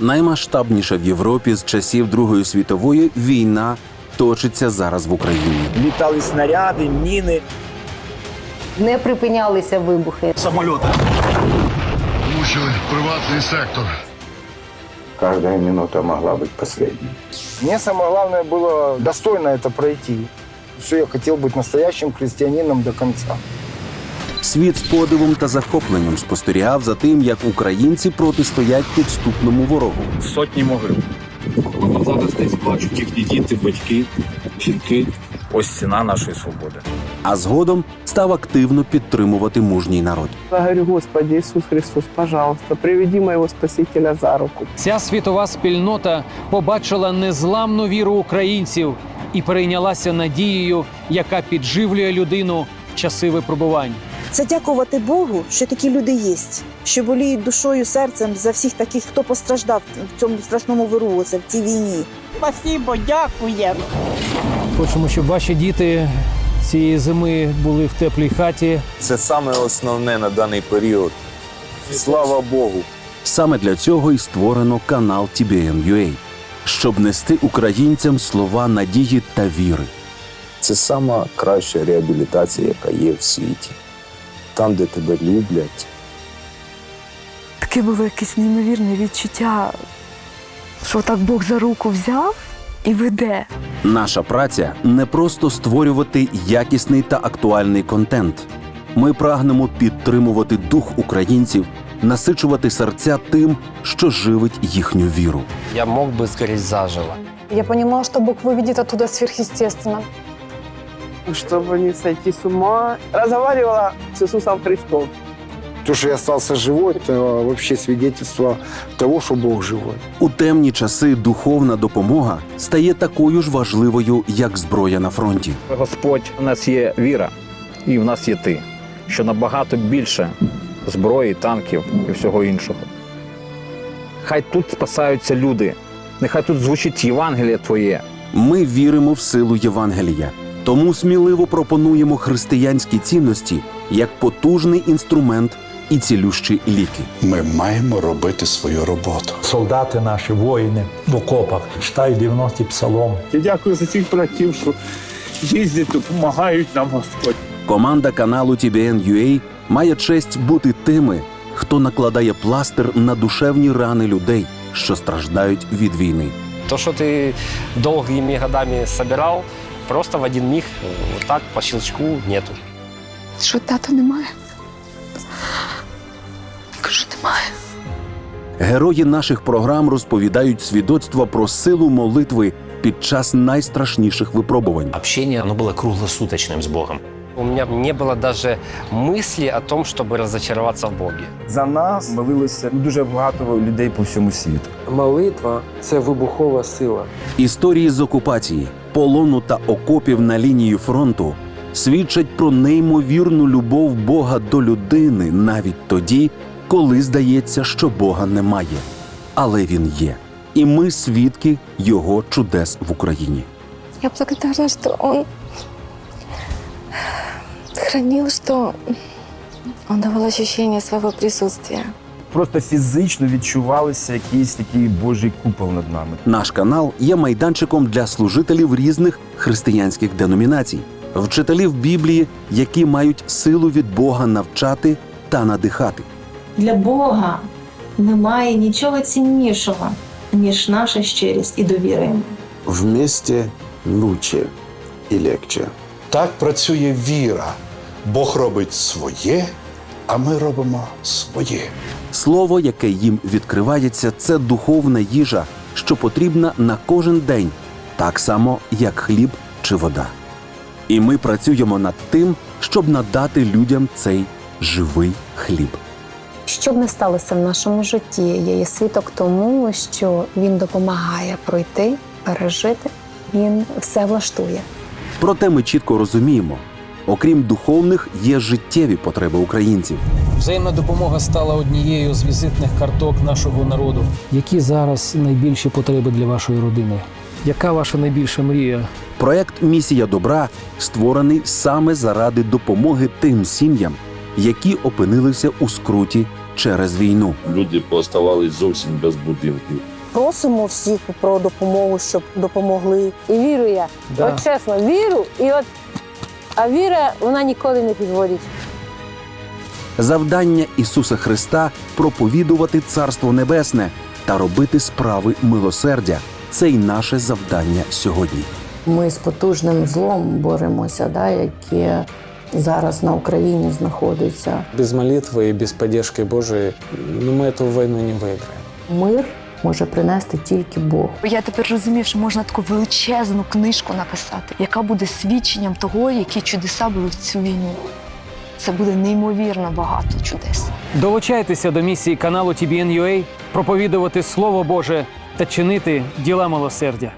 Наймасштабніша в Європі з часів Другої світової війна точиться зараз в Україні. Літали снаряди, міни. Не припинялися вибухи. Мучили приватний сектор. Каждая минута могла быть последней. Мне самое главное было достойно это пройти. Что я хотел быть настоящим христианином до конца. Світ з подивом та захопленням спостерігав за тим, як українці протистоять підступному ворогу. Сотні могил. Зараз десь бачать їхні діти, батьки, жінки. Ось ціна нашої свободи. А згодом став активно підтримувати мужній народ. Я говорю, Господи Иисус Христос, пожалуйста, приведи моего Спасителя за руку. Ця світова спільнота побачила незламну віру українців і перейнялася надією, яка підживлює людину в часи випробувань. Це дякувати Богу, що такі люди є, що боліють душою, серцем за всіх таких, хто постраждав в цьому страшному виру, це в цій війні. Спасибо, дякуємо. Хочемо, щоб ваші діти цієї зими були в теплій хаті. Це саме основне на даний період. Слава Богу. Саме для цього і створено канал TBN.UA, щоб нести українцям слова надії та віри. Це сама краща реабілітація, яка є в світі Там, де тебе люблять, Таке було якесь неймовірне відчуття, що так Бог за руку взяв і веде. Наша праця не просто створювати якісний та актуальний контент. Ми прагнемо підтримувати дух українців, насичувати серця тим, що живить їхню віру. Я мог бы сгореть заживо. Я понимала, что Бог выведет оттуда сверхъестественно. Чтобы не сойти с ума, разговаривала с Иисусом Христом. То, что я остался живой, это вообще свидетельство того, что Бог живой. У темні часи духовна допомога стає такою ж важливою, як зброя на фронті. Господь, у нас є віра, і в нас є ти, що набагато більше зброї, танків і всього іншого. Хай тут спасаються люди. Нехай тут звучить Євангеліє Твоє. Ми віримо в силу Євангелія, тому сміливо пропонуємо християнські цінності як потужний інструмент і цілющі ліки. Ми маємо робити свою роботу. Солдати наші, воїни в окопах, читають 90-й псалом. Я дякую за цих братів, що їздять, допомагають нам Господь. Команда каналу TBN.UA має честь бути тими, хто накладає пластир на душевні рани людей, що страждають від війни. То, что ты долгими годами собирал, просто в один миг, э, вот так, по щелчку, нету. Що тато немає? Кажу, немає. Герої наших програм розповідають свідоцтва про силу молитви під час найстрашніших випробувань. Общение, оно было круглосуточным с Богом. У меня не было даже мысли о том, чтобы разочароваться в Боге. За нас молилося дуже багато людей по всьому світу. Молитва це вибухова сила. Історії з окупації, полону та окопів на лінії фронту свідчать про неймовірну любов Бога до людини навіть тоді, коли здається, що Бога немає. Але він є, і ми свідки Його чудес в Україні. Я благодарна, что он хранил, что он давал ощущение своего присутствия. Просто фізично відчувалися якийсь такий Божий купол над нами. Наш канал є майданчиком для служителів різних християнських деномінацій, вчителів Біблії, які мають силу від Бога навчати та надихати. Для Бога немає нічого ціннішого, ніж наша щирість і довіра йому. Вместе лучше и легче. Так працює віра. Бог робить своє, а ми робимо своє. Слово, яке їм відкривається, це духовна їжа, що потрібна на кожен день, так само як хліб чи вода. І ми працюємо над тим, щоб надати людям цей живий хліб. Що б не сталося в нашому житті, я є свідок тому, що він допомагає пройти, пережити. Він все влаштує. Проте ми чітко розуміємо, окрім духовних, є життєві потреби українців. Взаємна допомога стала однією з візитних карток нашого народу. Які зараз найбільші потреби для вашої родини? Яка ваша найбільша мрія? Проект Місія добра створений саме заради допомоги тим сім'ям, які опинилися у скруті через війну. Люди пооставались зовсім без будинків. Просимо всіх про допомогу, щоб допомогли. І вірю я. Да. От чесно, віру, і от а віра вона ніколи не підводить. Завдання Ісуса Христа проповідувати Царство Небесне та робити справи милосердя. Це й наше завдання сьогодні. Ми з потужним злом боремося, да, яке зараз на Україні знаходиться. Без молитви і без підтримки Божої ну, ми цю війну не виграємо. Мир може принести тільки Бог. Я тепер розумію, що можна таку величезну книжку написати, яка буде свідченням того, які чудеса були в цю війну. Це буде неймовірно багато чудес. Долучайтеся до місії каналу TBN.UA проповідувати Слово Боже та чинити діла милосердя.